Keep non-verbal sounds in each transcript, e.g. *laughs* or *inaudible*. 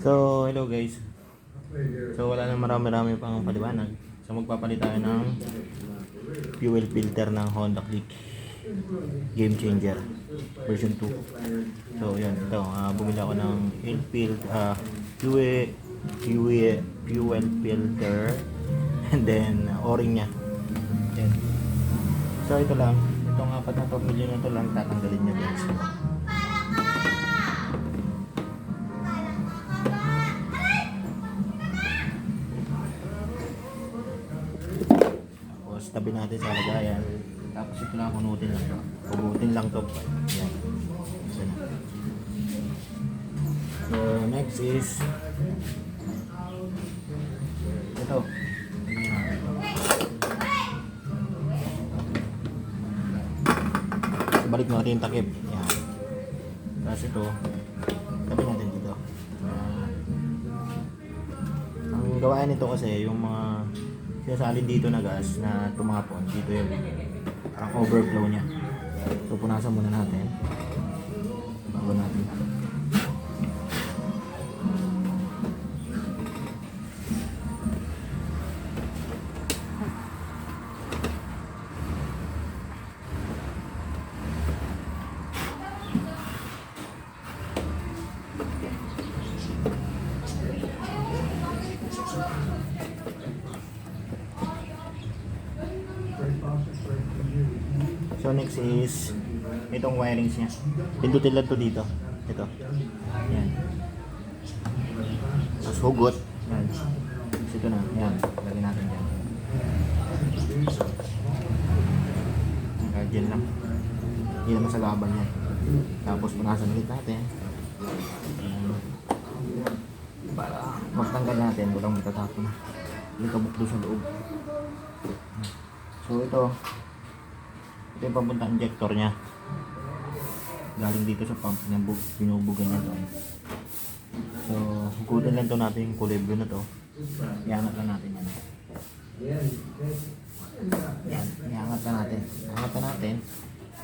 So, hello guys. So, wala na marami-rami pang paliwanag. So, magpapalit tayo ng fuel filter ng Honda Click Game Changer version 2. So, yan. Ito, ah, bumili ako ng infield, ah, fuel, fuel, fuel filter *laughs* and then uh, o-ring niya. Yan. So, ito lang. Itong apat na tornilyo na ito lang tatanggalin niya guys. Tapos tabi natin sa lagayan. Tapos ito lang kunutin lang to. Kunutin lang to. Yan. So next is ito. So, balik natin yung takip. Yan. Tapos ito. Tabi natin dito. Ang gawain nito kasi yung mga sinasalin dito na gas na tumapon dito yung parang overflow niya. So punasan muna natin next is itong wirings niya. Pindutin lang to dito. Ito. Yan. Tapos hugot. Yan. Tapos ito na. Yan. Lagyan natin dyan. Lang hindi naman sa gaban yan. Tapos punasan ulit natin. Para magtanggal natin. Walang matatapon. Yung kabuk doon sa loob. So ito ito yung papunta injector niya. Galing dito sa pump niya, bug, binubugan niya to. So, hugutin lang to natin yung kulibyo na to. Iangat lang natin yan. Yan, iangat lang natin. Iangat lang natin.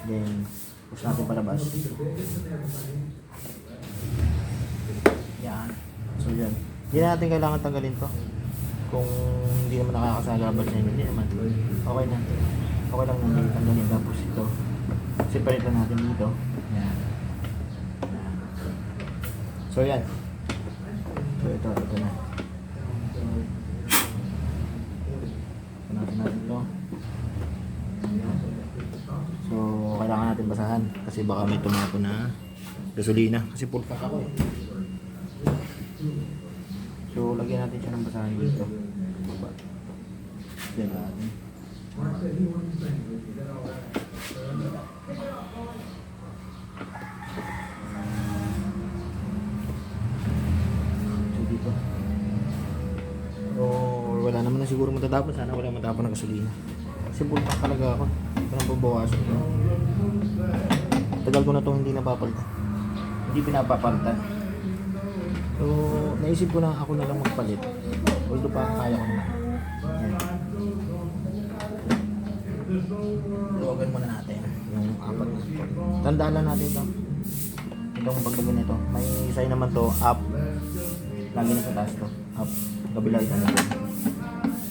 Then, push natin palabas. Yan. So, yan. Hindi na natin kailangan tanggalin to. Kung hindi naman nakakasagabal sa inyo, hindi naman. Okay na. Okay lang naman tanggalin. Tapos ito, separate lang natin dito. Yan. So, yan. So, ito, ito na. Punasan natin ito. So, kailangan natin basahan kasi baka may tumapo na gasolina kasi full tank ako eh. So, lagyan natin siya ng basahan dito. Baba. Yan natin. So, dito. Oh, wala naman na siguro matatapon. Sana wala matapon ng gasolina. Full tank talaga ako. Ito nang babawasan. Tagal ko na itong hindi napapalitan. Hindi pinapapalitan. So, naisip ko na ako na lang magpalit. Although pa kaya ko naman. Yan. Luwagan muna natin yung apat na. Tandaan lang natin ito. Itong paglagay nito. May sign naman to up. Lagi na sa taas to. Up. Kabila isa na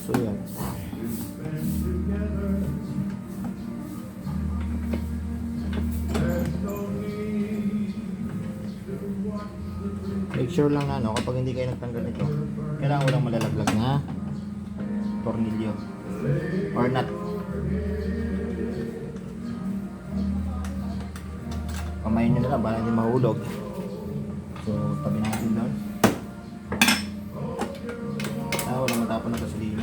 So yan. Make sure lang ano, kapag hindi kayo nagtanggal nito, kailangan walang malalaglag na tornilyo or nut. Na lang para hindi mahulog. So, tabi natin doon. Ah, walang matapon ng gasolina.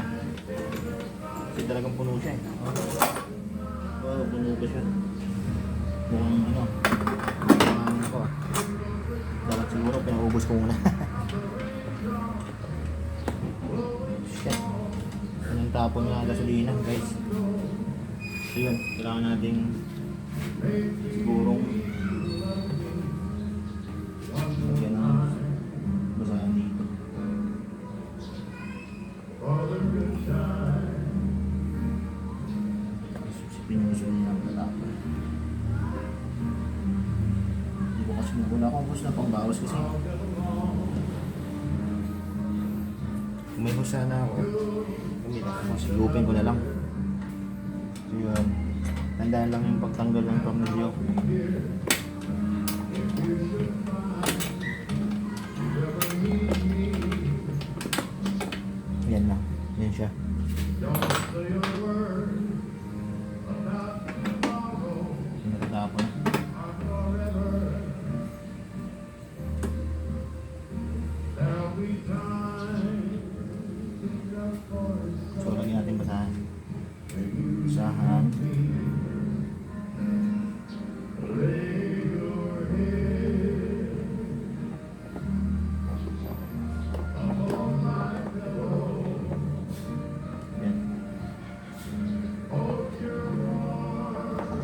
Kasi talagang puno siya eh. Oh, puno ko siya. Mukhang ano, mukhang ako ah. Dapat siguro pinaubos ko muna. *laughs* Shit. Anong tapon na gasolina, guys. So yun, kailangan nating sigurong sigupin ko na lang. So yun, tandaan lang yung pagtanggal ng tornilyo.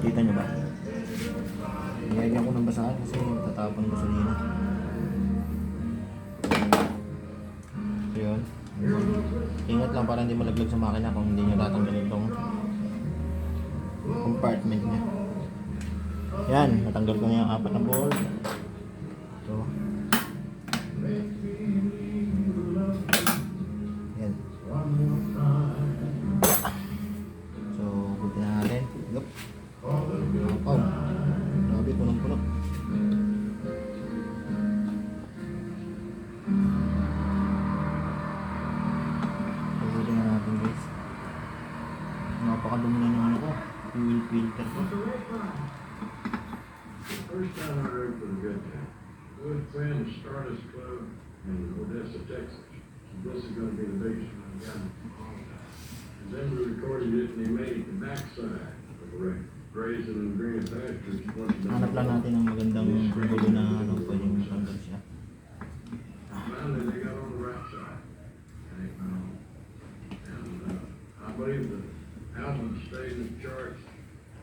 Kita nyo ba? Nilagyan ko ng basahan kasi tatapon ng gasolina. So, yun. Ingat lang para hindi malaglag sa makina kung hindi nyo tatanggalin itong compartment niya. Yan, natanggal ko na yung apat na bolt.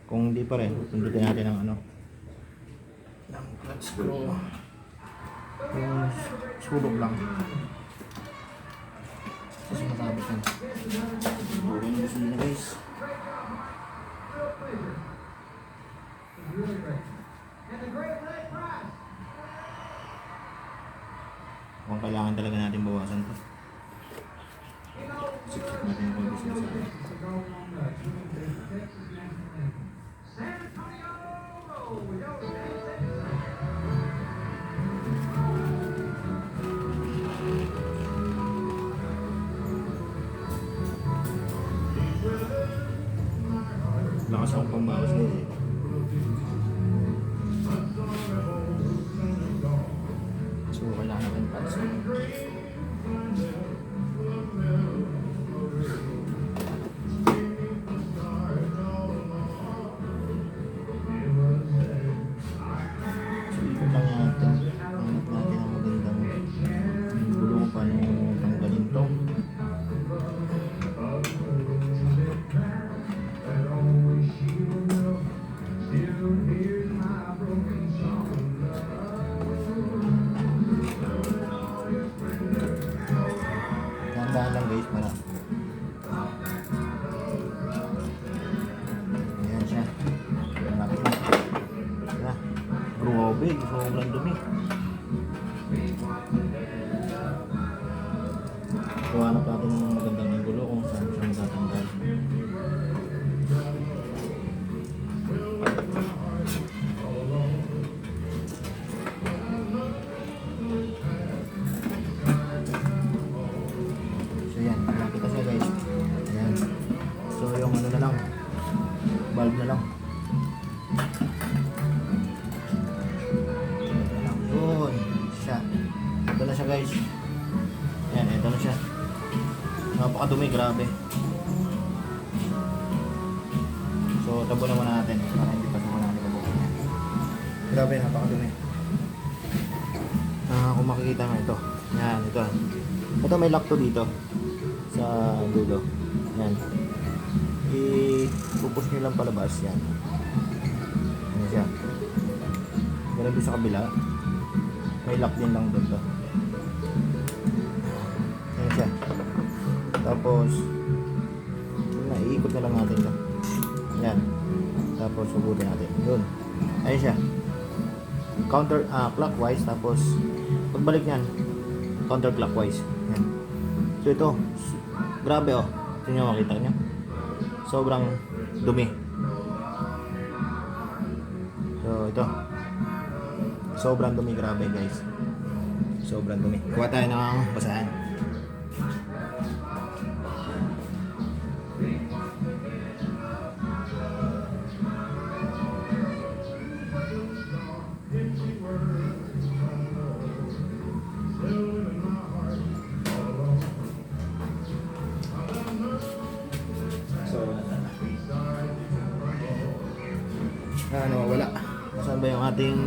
Kung hindi pa rin, sundutin natin ang ano. Ng clutch screw. Yung sulog lang. Kasi matabit yan. Okay na gusto nila guys. Kung kailangan talaga natin bawasan to. Sikip natin yung konti sa isa. Ito may lock to dito sa dulo. Yan. I-pupush nyo lang palabas. Yan. Yan siya. Ganun doon sa kabila. May lock din lang doon. Yan siya. Tapos, na, iikot na lang natin. Yan. Tapos, subutin natin. Yun. Ayun siya. Counter, ah, clockwise. Tapos, pagbalik niyan, counterclockwise. So, ito, grabe oh. Ito nyo makita nyo. Sobrang dumi. So ito. Sobrang dumi, grabe guys. Sobrang dumi. Kuha tayo ng basahan.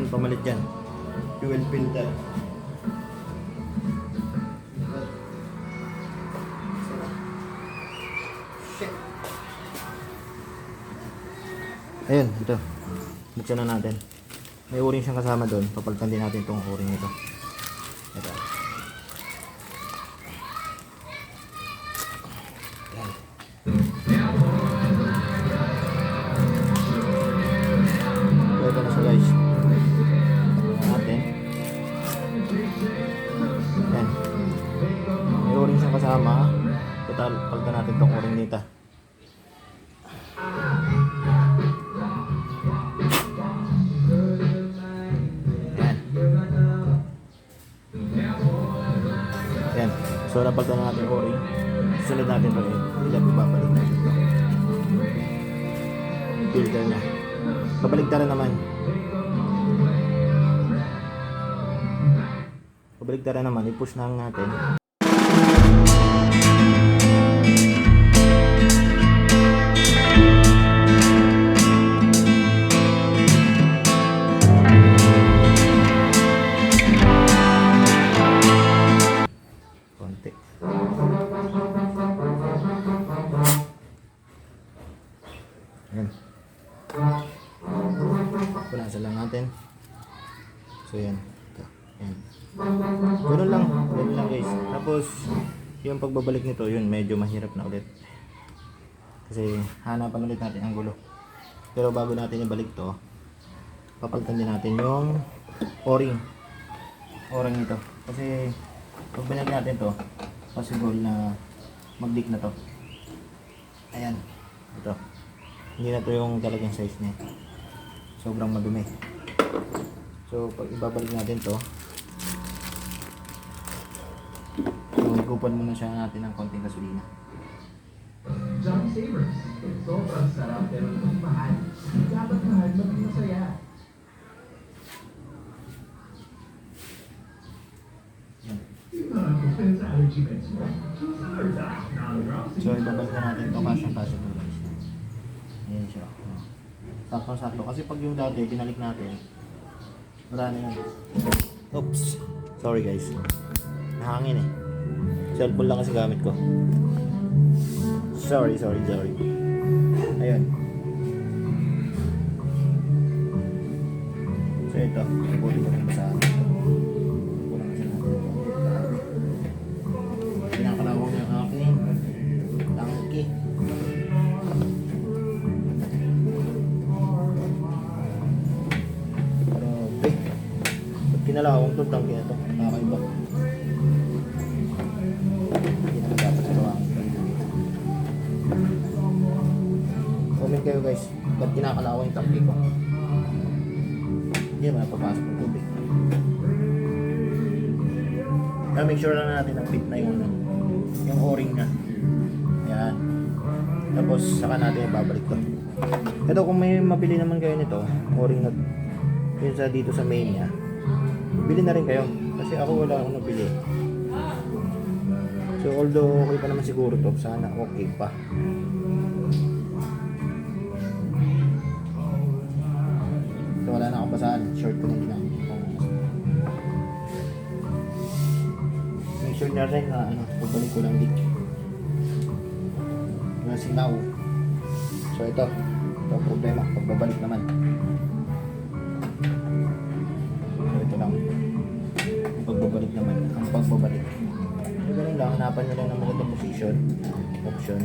Pamalit dyan? Fuel filter. Ayun, ito. Buksan na natin. May o-ring siyang kasama doon. Papalitan din natin itong o-ring nito. Ito. Susunod natin ito. Ilan babalik natin ito. Filter niya. Kabaligtaran naman. Kabaligtaran naman. I-push na natin. So yan. Ito. Yan. Ganun lang. Ganun lang guys. Tapos, yung pagbabalik nito, yun medyo mahirap na ulit. Kasi hanapan ulit natin ang gulo. Pero bago natin ibalik to, papalitan din natin yung o-ring. O-ring nito. Kasi pag binalik natin to, possible na mag-leak na to. Ayan. Ito. Hindi na to yung talagang size niya. Sobrang madumi. So, pag ibabalik natin to, so, igupan muna siya natin ng konting gasolina. Johnny Savers. Sobrang sarap pero kung mahal. Dapat mahal maging masaya. Non-drowsy. So, ibabalik na natin ito kasyang kasya to guys. Ayan siya. Sakto-sakto. Kasi pag yung dati, binalik natin, wala na yan. Oops. Sorry guys. Nahangin eh. Cellphone lang kasi gamit ko. Sorry, sorry, sorry. Ayun. So ito, ibutin ko rin sa kinalawang to tangki na to? Nakakaiba. Hindi naman dapat sa tawang. Comment kayo guys. Ba't kinakalawang yung tangki ko? Hindi naman napapasok ng tubig. Kaya make sure lang natin na fit na yung ano, yung o-ring na. Yan. Tapos saka natin ibabalik to. Ito kung may mabili naman kayo nito, o-ring na yun sa dito sa main niya. Bili na rin kayo. Kasi ako wala akong nabili. So although okay pa naman siguro to, sana okay pa. So wala na akong basahan. Short ko na ko. Make sure na rin na ano, pabalik ko lang leak. Yung sinaw. So ito, ito problema. Pagbabalik naman. Pagbabalik. So ganun lang, hanapan nyo lang ng magandang position. Option.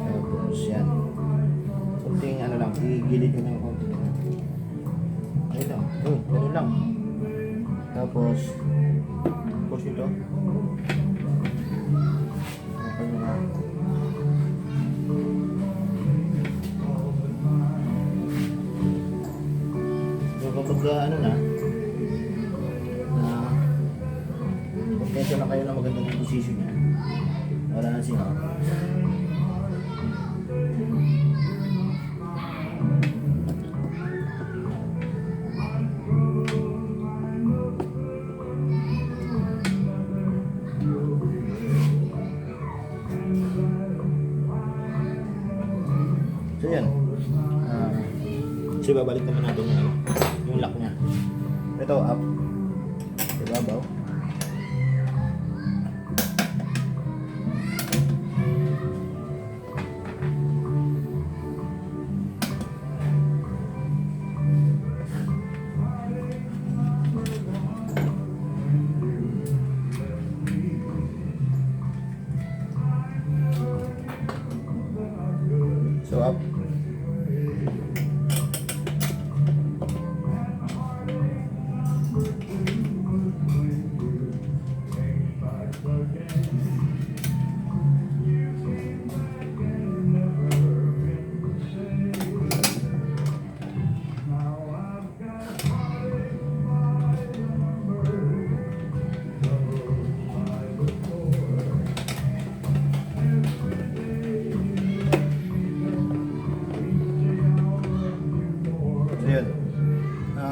Tapos yan. Kunting ano lang, igilid nyo ng konti. Ayun lang. Yun, ganun lang. Tapos, push ito. Babalik naman natin yung, yung lock niya. Ito up.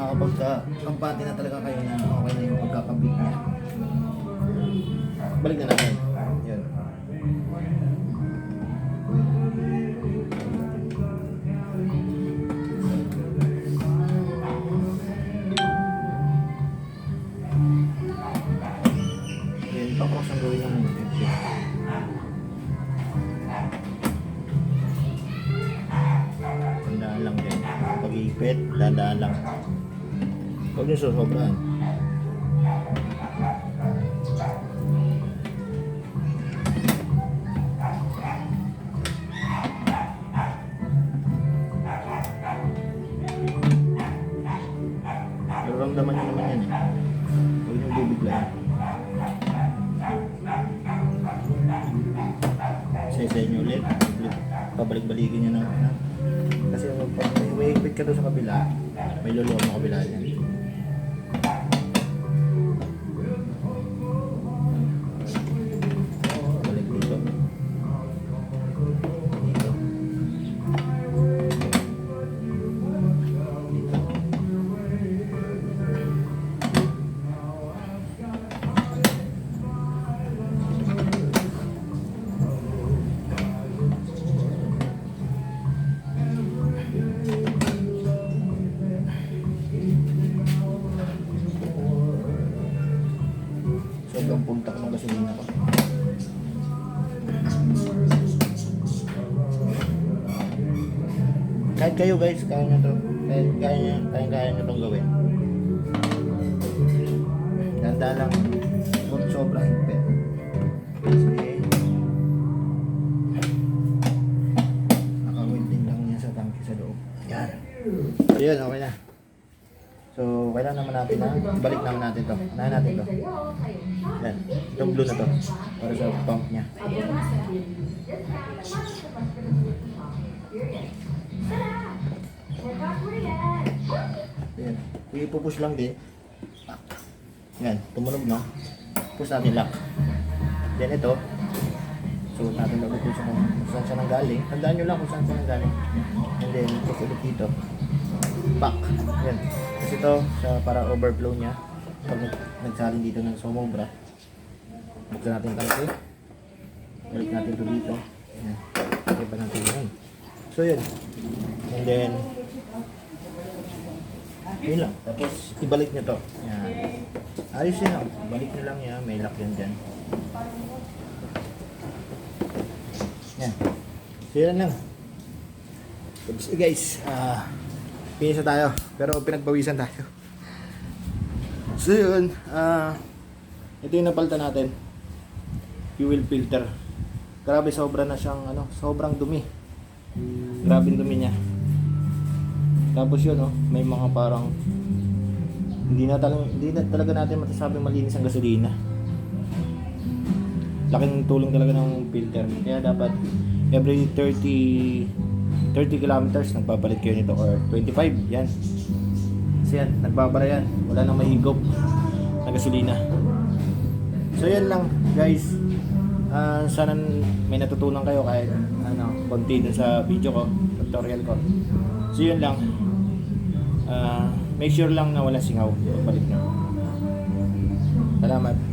Kapag ka, kampante na talaga kayo na okay na yung pagkakabit niya. Balik na natin. Niyo susobrahan. Pero ramdaman niyo naman yan eh. Huwag niyo bibiglayan. Isa-isa niyo ulit. Pabalik-balikin niyo na. Kasi pag may umihigpit ka doon sa kabila, may luluwa mo kabila yan. Kayo guys, kaya nyo to. Kahit kaya nyo, kaya, kaya nyo itong gawin. Ganda lang. Huwag sobrang higpit. Kasi, nakawinding lang niya sa tangke sa loob. Yan. So okay na. So, kailangan naman natin na, balik naman natin to. Unahin natin to. Yan. Itong blue na to. Para sa pump niya. Yan. Ipupush lang din. Yan. Tumunog na. Push natin lock. Then ito. Suot natin ulit kung saan, kung saan siya nanggaling. Tandaan nyo lang kung saan siya nanggaling. And then, push ulit dito. Back. Yan. Kasi ito, sa para overflow niya. Pag nag- nagsalin dito ng sumobra. Buksan natin tangke. Balik natin ito dito. Yan. Okay pa natin yan. So yun. And then, yun lang. Tapos, ibalik nyo to. Yan. Ayos yun lang. Balik nyo lang yan. May lock yan dyan. Yan. So yun lang. Tapos eh, guys, ah, pinisa tayo. Pero pinagbawisan tayo. *laughs* So yun, ah, ito yung napalitan natin. Fuel filter. Grabe, sobra na siyang, ano, sobrang dumi. Grabe dumi niya. Tapos yun, oh, may mga parang hindi na talaga hindi na talaga natin masasabing malinis ang gasolina. laking tulong talaga ng filter. Kaya dapat every 30 30 kilometers nagpapalit kayo nito or 25 yan. Kasi yan, nagbabara yan. Wala nang mahigop na gasolina. So yan lang guys. Ah, sana may natutunan kayo kahit ano, konti dun sa video ko, tutorial ko. So yun lang. Ah, make sure lang na wala singaw pagbalik nyo. Salamat.